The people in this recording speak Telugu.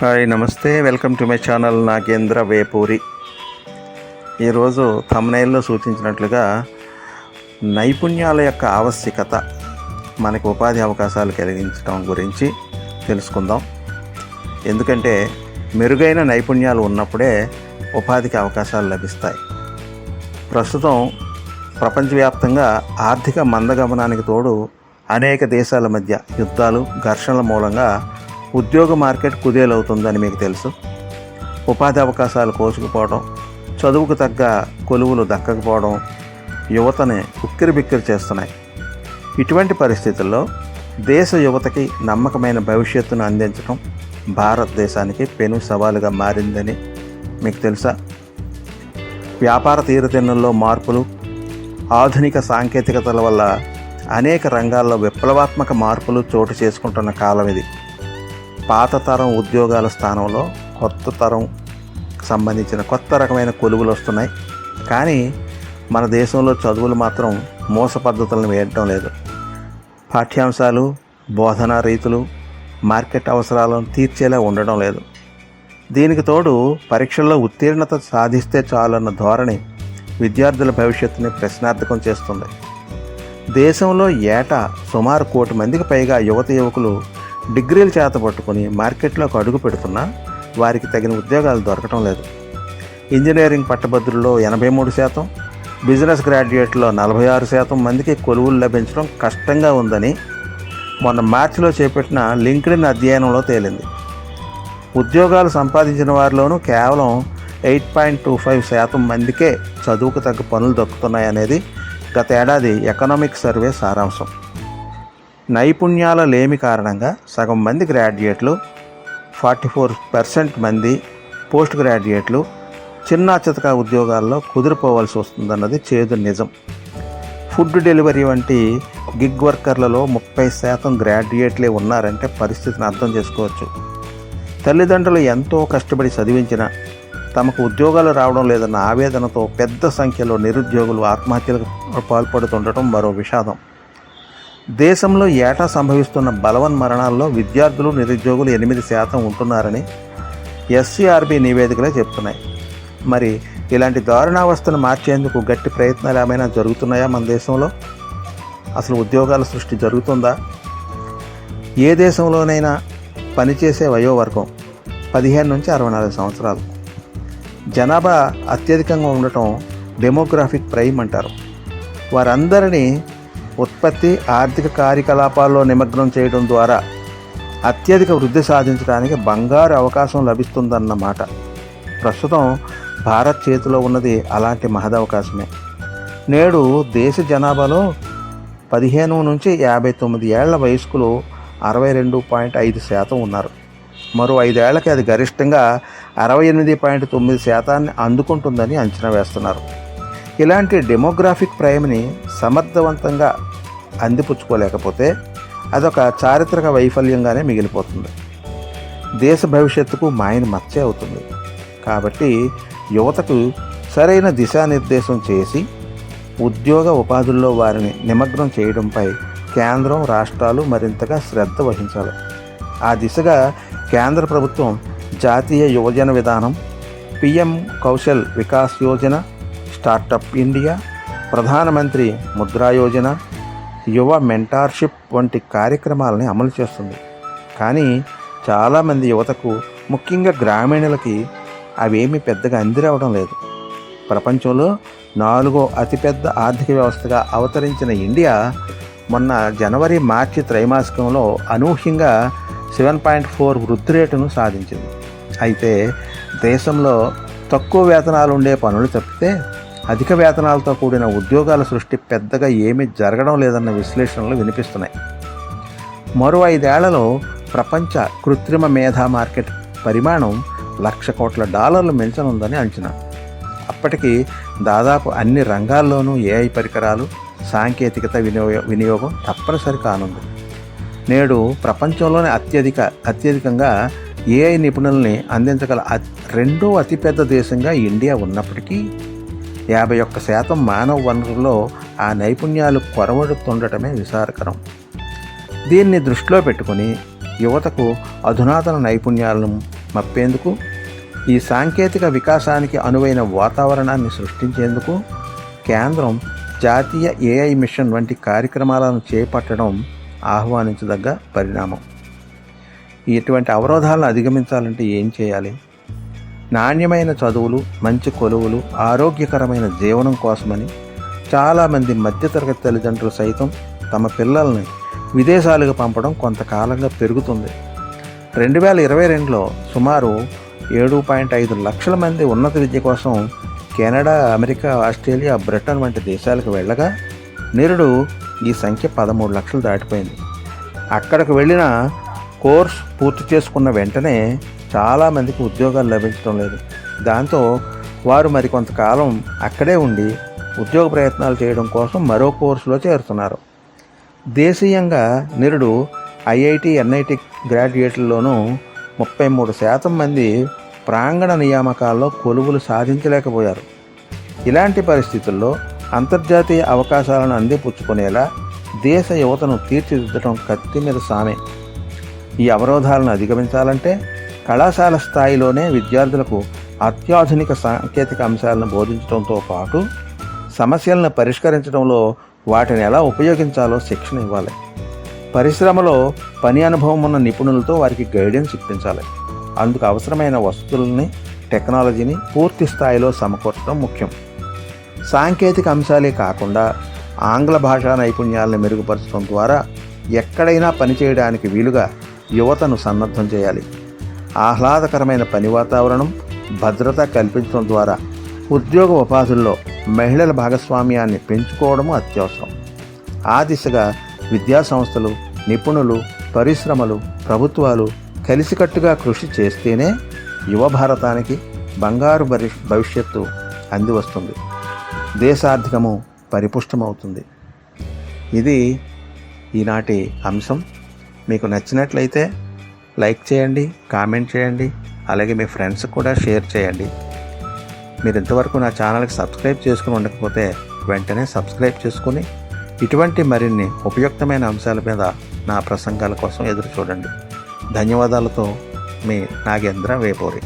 హాయ్ నమస్తే. Welcome to my channel Nagendra Vepuri. ఈరోజు తమ్నైల్లో సూచించినట్లుగా నైపుణ్యాల యొక్క ఆవశ్యకత మనకు ఉపాధి అవకాశాలు కలిగించడం గురించి తెలుసుకుందాం. ఎందుకంటే మెరుగైన నైపుణ్యాలు ఉన్నప్పుడే ఉపాధికి అవకాశాలు లభిస్తాయి. ప్రస్తుతం ప్రపంచవ్యాప్తంగా ఆర్థిక మందగమనానికి తోడు అనేక దేశాల మధ్య యుద్ధాలు ఘర్షణల మూలంగా ఉద్యోగ మార్కెట్ కుదేలవుతుందని మీకు తెలుసు. ఉపాధి అవకాశాలు కోసుకుపోవడం చదువుకు తగ్గ కొలువులు దక్కకపోవడం యువతని ఉక్కిరి బిక్కిరి చేస్తున్నాయి. ఇటువంటి పరిస్థితుల్లో దేశ యువతకి నమ్మకమైన భవిష్యత్తును అందించడం భారతదేశానికి పెను సవాలుగా మారిందని మీకు తెలుసా? వ్యాపార తీరుతెన్నుల్లో మార్పులు ఆధునిక సాంకేతికతల వల్ల అనేక రంగాల్లో విప్లవాత్మక మార్పులు చోటు చేసుకుంటున్న కాలం ఇది. పాత తరం ఉద్యోగాల స్థానంలో కొత్త తరం సంబంధించిన కొత్త రకమైన కొలువులు వస్తున్నాయి. కానీ మన దేశంలో చదువులు మాత్రం మోస పద్ధతులను వేయడం లేదు. పాఠ్యాంశాలు బోధనా రీతులు మార్కెట్ అవసరాలను తీర్చేలా ఉండడం లేదు. దీనికి తోడు పరీక్షల్లో ఉత్తీర్ణత సాధిస్తే చాలన్న ధోరణి విద్యార్థుల భవిష్యత్తుని ప్రశ్నార్థకం చేస్తుంది. దేశంలో ఏటా సుమారు కోటి మందికి పైగా యువత యువకులు డిగ్రీలు చేత పట్టుకుని మార్కెట్లోకి అడుగు పెడుతున్నా వారికి తగిన ఉద్యోగాలు దొరకటం లేదు. ఇంజనీరింగ్ పట్టభద్రుల్లో ఎనభై మూడు శాతం బిజినెస్ గ్రాడ్యుయేట్లో నలభై ఆరు శాతం మందికి కొలువులు లభించడం కష్టంగా ఉందని మొన్న మార్చిలో చేపట్టిన లింక్డ్ఇన్ అధ్యయనంలో తేలింది. ఉద్యోగాలు సంపాదించిన వారిలోనూ కేవలం ఎయిట్ పాయింట్ టూ ఫైవ్ శాతం మందికే చదువుకు తగ్గ పనులు దక్కుతున్నాయనేది గత ఏడాది ఎకనామిక్ సర్వే సారాంశం. నైపుణ్యాల లేమి కారణంగా సగం మంది గ్రాడ్యుయేట్లు ఫార్టీ ఫోర్ పర్సెంట్ మంది పోస్ట్ గ్రాడ్యుయేట్లు చిన్న చితక ఉద్యోగాల్లో కుదిరిపోవాల్సి వస్తుందన్నది చేదు నిజం. ఫుడ్ డెలివరీ వంటి గిగ్ వర్కర్లలో ముప్పై శాతం గ్రాడ్యుయేట్లే ఉన్నారంటే పరిస్థితిని అర్థం చేసుకోవచ్చు. తల్లిదండ్రులు ఎంతో కష్టపడి చదివించిన తమకు ఉద్యోగాలు రావడం లేదన్న ఆవేదనతో పెద్ద సంఖ్యలో నిరుద్యోగులు ఆత్మహత్యలకు పాల్పడుతుండటం మరో విషాదం. దేశంలో ఏటా సంభవిస్తున్న బలవన్ మరణాల్లో విద్యార్థులు నిరుద్యోగులు ఎనిమిది శాతం ఉంటున్నారని ఎస్సీఆర్బి నివేదికలే చెప్తున్నాయి. మరి ఇలాంటి దారుణావస్థను మార్చేందుకు గట్టి ప్రయత్నాలు ఏమైనా జరుగుతున్నాయా మన దేశంలో? అసలు ఉద్యోగాల సృష్టి జరుగుతుందా? ఏ దేశంలోనైనా పనిచేసే వయోవర్గం పదిహేను నుంచి అరవై నాలుగు సంవత్సరాలు. జనాభా అత్యధికంగా ఉండటం డెమోగ్రాఫిక్ ప్రైమ్ అంటారు. వారందరినీ ఉత్పత్తి ఆర్థిక కార్యకలాపాల్లో నిమగ్నం చేయడం ద్వారా అత్యధిక వృద్ధి సాధించడానికి బంగారు అవకాశం లభిస్తుందన్నమాట. ప్రస్తుతం భారత్ చేతిలో ఉన్నది అలాంటి మహదవకాశమే నేడు దేశ జనాభాలో పదిహేను నుంచి యాభై తొమ్మిది ఏళ్ళ వయస్కులు అరవై రెండు పాయింట్ ఐదు శాతం ఉన్నారు. మరో ఐదేళ్ళకి అది గరిష్టంగా అరవై ఎనిమిది పాయింట్ తొమ్మిది శాతాన్ని అందుకుంటుందని అంచనా వేస్తున్నారు. ఇలాంటి డెమోగ్రాఫిక్ ప్రైమ్ని సమర్థవంతంగా అందిపుచ్చుకోలేకపోతే అదొక చారిత్రక వైఫల్యంగానే మిగిలిపోతుంది. దేశ భవిష్యత్తుకు మాయన మచ్చే అవుతుంది. కాబట్టి యువతకు సరైన దిశానిర్దేశం చేసి ఉద్యోగ ఉపాధుల్లో వారిని నిమగ్నం చేయడంపై కేంద్రం రాష్ట్రాలు మరింతగా శ్రద్ధ వహించాలి. ఆ దిశగా కేంద్ర ప్రభుత్వం జాతీయ యువజన విధానం PM Kaushal Vikas Yojana startup India ప్రధానమంత్రి ముద్రా యోజన యువ మెంటార్షిప్ వంటి కార్యక్రమాలని అమలు చేస్తుంది. కానీ చాలామంది యువతకు ముఖ్యంగా గ్రామీణులకి అవేమీ పెద్దగా అందిరవడం లేదు. ప్రపంచంలో నాలుగో అతిపెద్ద ఆర్థిక వ్యవస్థగా అవతరించిన ఇండియా మొన్న జనవరి మార్చి త్రైమాసికంలో అనూహ్యంగా సెవెన్ పాయింట్ ఫోర్ వృద్ధి రేటును సాధించింది. అయితే దేశంలో తక్కువ వేతనాలు ఉండే పనులు తప్పితే అధిక వేతనాలతో కూడిన ఉద్యోగాల సృష్టి పెద్దగా ఏమీ జరగడం లేదన్న విశ్లేషణలు వినిపిస్తున్నాయి. మరో ఐదేళ్ళలో ప్రపంచ కృత్రిమ మేధా మార్కెట్ పరిమాణం లక్ష కోట్ల డాలర్లు మించనుందని అంచనా. అప్పటికి దాదాపు అన్ని రంగాల్లోనూ ఏఐ పరికరాలు సాంకేతికత వినియోగ వినియోగం తప్పనిసరి కానుంది. నేడు ప్రపంచంలోనే అత్యధిక అత్యధికంగా ఏఐ నిపుణుల్ని అందించగల రెండో అతిపెద్ద దేశంగా ఇండియా ఉన్నప్పటికీ యాభై ఒక్క శాతం మానవ వనరుల్లో ఆ నైపుణ్యాలు కొరవడుతుండటమే విసారకరం. దీన్ని దృష్టిలో పెట్టుకుని యువతకు అధునాతన నైపుణ్యాలను మప్పేందుకు? ఈ సాంకేతిక వికాసానికి అనువైన వాతావరణాన్ని సృష్టించేందుకు? కేంద్రం జాతీయ ఏఐ మిషన్ వంటి కార్యక్రమాలను చేపట్టడం ఆహ్వానించదగ్గ పరిణామం. ఇటువంటి అవరోధాలను అధిగమించాలంటే ఏం చేయాలి? నాణ్యమైన చదువులు మంచి కొలువులు ఆరోగ్యకరమైన జీవనం కోసమని చాలామంది మధ్యతరగతి తల్లిదండ్రులు సైతం తమ పిల్లల్ని విదేశాలకు పంపడం కొంతకాలంగా పెరుగుతుంది. రెండు వేల ఇరవై రెండులో సుమారు ఏడు పాయింట్ ఐదు లక్షల మంది ఉన్నత విద్య కోసం కెనడా అమెరికా ఆస్ట్రేలియా బ్రిటన్ వంటి దేశాలకు వెళ్ళగా నిరుడు ఈ సంఖ్య పదమూడు లక్షలు దాటిపోయింది. అక్కడికి వెళ్ళిన కోర్స్ పూర్తి చేసుకున్న వెంటనే చాలామందికి ఉద్యోగాలు లభించడం లేదు. దాంతో వారు మరి కొంతకాలం అక్కడే ఉండి ఉద్యోగ ప్రయత్నాలు చేయడం కోసం మరో కోర్సులో చేరుతున్నారు. దేశీయంగా నిరుడు ఐఐటి ఎన్ఐటి గ్రాడ్యుయేట్లలోనూ ముప్పై మూడు శాతం మంది ప్రాంగణ నియామకాల్లో కొలువులు సాధించలేకపోయారు. ఇలాంటి పరిస్థితుల్లో అంతర్జాతీయ అవకాశాలను అందిపుచ్చుకునేలా దేశ యువతను తీర్చిదిద్దడం కత్తి మీద సామే. ఈ అవరోధాలను అధిగమించాలంటే కళాశాల స్థాయిలోనే విద్యార్థులకు అత్యాధునిక సాంకేతిక అంశాలను బోధించడంతో పాటు సమస్యలను పరిష్కరించడంలో వాటిని ఎలా ఉపయోగించాలో శిక్షణ ఇవ్వాలి. పరిశ్రమలో పని అనుభవం ఉన్న నిపుణులతో వారికి గైడెన్స్ ఇప్పించాలి. అందుకు అవసరమైన వస్తువులని టెక్నాలజీని పూర్తి స్థాయిలో సమకూర్చడం ముఖ్యం. సాంకేతిక అంశాలే కాకుండా ఆంగ్ల భాషా నైపుణ్యాలను మెరుగుపరచడం ద్వారా ఎక్కడైనా పనిచేయడానికి వీలుగా యువతను సన్నద్ధం చేయాలి. ఆహ్లాదకరమైన పని వాతావరణం భద్రత కల్పించడం ద్వారా ఉద్యోగ ఉపాధుల్లో మహిళల భాగస్వామ్యాన్ని పెంచుకోవడము అత్యవసరం. ఆ దిశగా విద్యాసంస్థలు నిపుణులు పరిశ్రమలు ప్రభుత్వాలు కలిసికట్టుగా కృషి చేస్తేనే యువ భారతానికి బంగారు భరి భవిష్యత్తు అందివస్తుంది. దేశార్థికము పరిపుష్టమవుతుంది. ఇది ఈనాటి అంశం. మీకు నచ్చినట్లయితే లైక్ చేయండి కామెంట్ చేయండి అలాగే మీ ఫ్రెండ్స్ కూడా షేర్ చేయండి. మీరు ఇంతవరకు నా ఛానల్కి సబ్స్క్రైబ్ చేసుకుని ఉండకపోతే వెంటనే సబ్స్క్రైబ్ చేసుకుని ఇటువంటి మరిన్ని ఉపయుక్తమైన అంశాల మీద నా ప్రసంగాల కోసం ఎదురు చూడండి. ధన్యవాదాలతో మీ నాగేంద్ర వేపూరి.